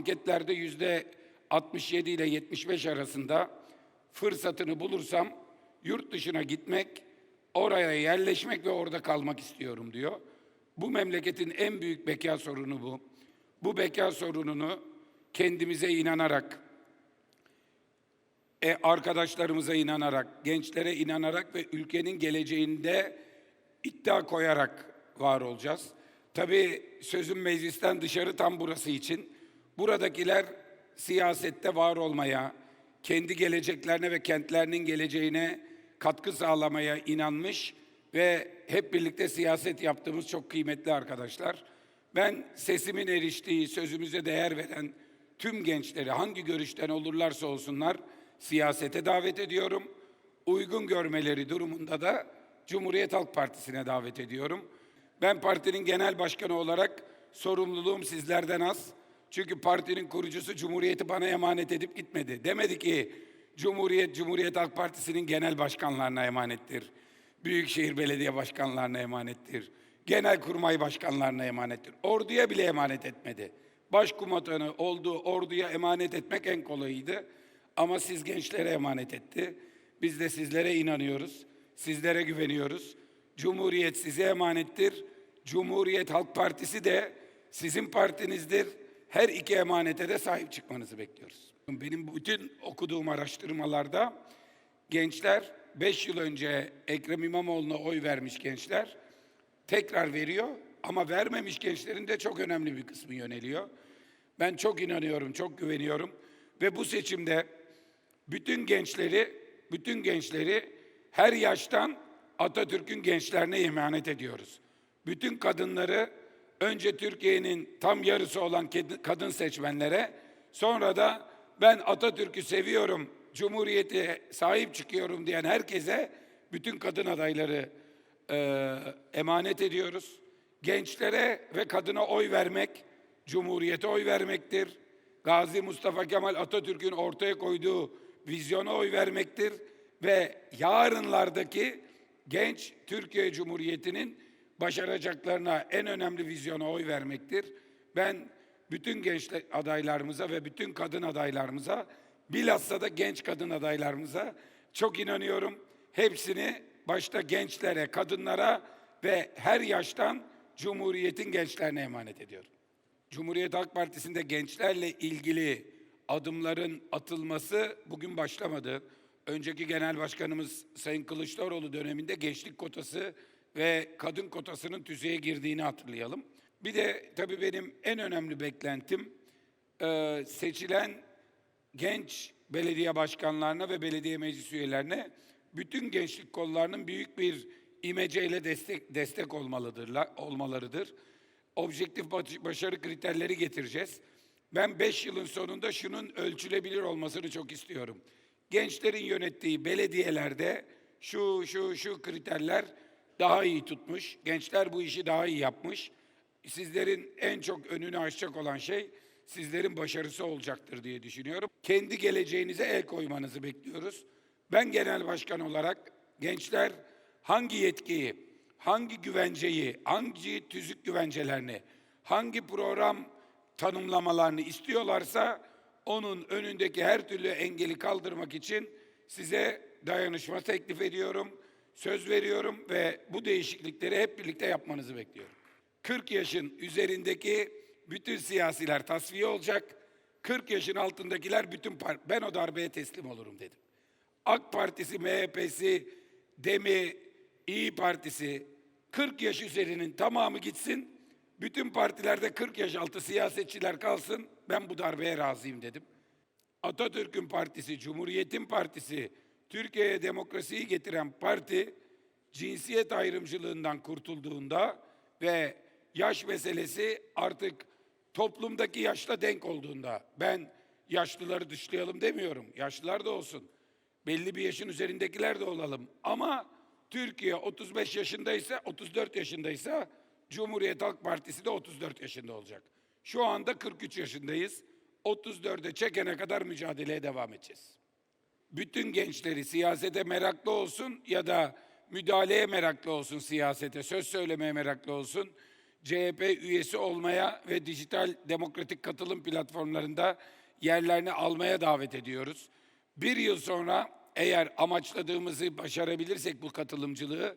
anketlerde yüzde 67 ile 75 arasında fırsatını bulursam yurt dışına gitmek, oraya yerleşmek ve orada kalmak istiyorum diyor. Bu memleketin en büyük beka sorunu bu. Bu beka sorununu kendimize inanarak, e, arkadaşlarımıza inanarak, gençlere inanarak ve ülkenin geleceğinde iddia koyarak var olacağız. Tabii sözüm meclisten dışarı tam burası için. Buradakiler siyasette var olmaya, kendi geleceklerine ve kentlerinin geleceğine katkı sağlamaya inanmış ve hep birlikte siyaset yaptığımız çok kıymetli arkadaşlar. Ben sesimin eriştiği, sözümüze değer veren tüm gençleri hangi görüşten olurlarsa olsunlar siyasete davet ediyorum. Uygun görmeleri durumunda da Cumhuriyet Halk Partisi'ne davet ediyorum. Ben partinin genel başkanı olarak sorumluluğum sizlerden az. Çünkü partinin kurucusu Cumhuriyeti bana emanet edip gitmedi. Demedi ki Cumhuriyet, Cumhuriyet Halk Partisi'nin genel başkanlarına emanettir. Büyükşehir Belediye Başkanlarına emanettir. Genel kurmay başkanlarına emanettir. Orduya bile emanet etmedi. Başkumandanı olduğu orduya emanet etmek en kolayıydı. Ama siz gençlere emanet etti. Biz de sizlere inanıyoruz. Sizlere güveniyoruz. Cumhuriyet size emanettir. Cumhuriyet Halk Partisi de sizin partinizdir. Her iki emanete de sahip çıkmanızı bekliyoruz. Benim bütün okuduğum araştırmalarda gençler 5 yıl önce Ekrem İmamoğlu'na oy vermiş gençler tekrar veriyor ama vermemiş gençlerin de çok önemli bir kısmı yöneliyor. Ben çok inanıyorum, çok güveniyorum ve bu seçimde bütün gençleri, bütün gençleri her yaştan Atatürk'ün gençlerine emanet ediyoruz. Bütün kadınları önce Türkiye'nin tam yarısı olan kadın seçmenlere, sonra da ben Atatürk'ü seviyorum, Cumhuriyete sahip çıkıyorum diyen herkese bütün kadın adayları e, emanet ediyoruz. Gençlere ve kadına oy vermek, Cumhuriyete oy vermektir. Gazi Mustafa Kemal Atatürk'ün ortaya koyduğu vizyona oy vermektir ve yarınlardaki genç Türkiye Cumhuriyeti'nin başaracaklarına en önemli vizyona oy vermektir. Ben bütün genç adaylarımıza ve bütün kadın adaylarımıza bilhassa da genç kadın adaylarımıza çok inanıyorum. Hepsini başta gençlere, kadınlara ve her yaştan Cumhuriyet'in gençlerine emanet ediyorum. Cumhuriyet Halk Partisi'nde gençlerle ilgili adımların atılması bugün başlamadı. Önceki genel başkanımız Sayın Kılıçdaroğlu döneminde gençlik kotası ve kadın kotasının tüzüğe girdiğini hatırlayalım. Bir de tabii benim en önemli beklentim e, seçilen genç belediye başkanlarına ve belediye meclis üyelerine bütün gençlik kollarının büyük bir imeceyle destek destek olmalıdırlar, olmalarıdır. Objektif baş- başarı kriterleri getireceğiz. Ben beş yılın sonunda şunun ölçülebilir olmasını çok istiyorum. Gençlerin yönettiği belediyelerde şu şu şu kriterler daha iyi tutmuş. Gençler bu işi daha iyi yapmış. Sizlerin en çok önünü açacak olan şey sizlerin başarısı olacaktır diye düşünüyorum. Kendi geleceğinize el koymanızı bekliyoruz. Ben genel başkan olarak gençler hangi yetkiyi, hangi güvenceyi, hangi tüzük güvencelerini, hangi program tanımlamalarını istiyorlarsa onun önündeki her türlü engeli kaldırmak için size dayanışma teklif ediyorum. Söz veriyorum ve bu değişiklikleri hep birlikte yapmanızı bekliyorum. 40 yaşın üzerindeki bütün siyasiler tasfiye olacak. 40 yaşın altındakiler bütün par- ben o darbeye teslim olurum dedim. AK Partisi, MHP'si, DEM'i, İyi Partisi 40 yaş üzerinin tamamı gitsin. Bütün partilerde 40 yaş altı siyasetçiler kalsın. Ben bu darbeye razıyım dedim. Atatürk'ün partisi, Cumhuriyet'in partisi, Türkiye'ye demokrasiyi getiren parti cinsiyet ayrımcılığından kurtulduğunda ve yaş meselesi artık toplumdaki yaşla denk olduğunda ben yaşlıları dışlayalım demiyorum. Yaşlılar da olsun. Belli bir yaşın üzerindekiler de olalım. Ama Türkiye 35 yaşındaysa, 34 yaşındaysa Cumhuriyet Halk Partisi de 34 yaşında olacak. Şu anda 43 yaşındayız. 34'e çekene kadar mücadeleye devam edeceğiz. Bütün gençleri siyasete meraklı olsun ya da müdahaleye meraklı olsun siyasete, söz söylemeye meraklı olsun. CHP üyesi olmaya ve dijital demokratik katılım platformlarında yerlerini almaya davet ediyoruz. Bir yıl sonra eğer amaçladığımızı başarabilirsek bu katılımcılığı,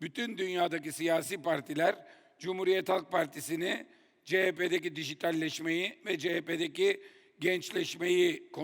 bütün dünyadaki siyasi partiler Cumhuriyet Halk Partisi'ni CHP'deki dijitalleşmeyi ve CHP'deki gençleşmeyi konu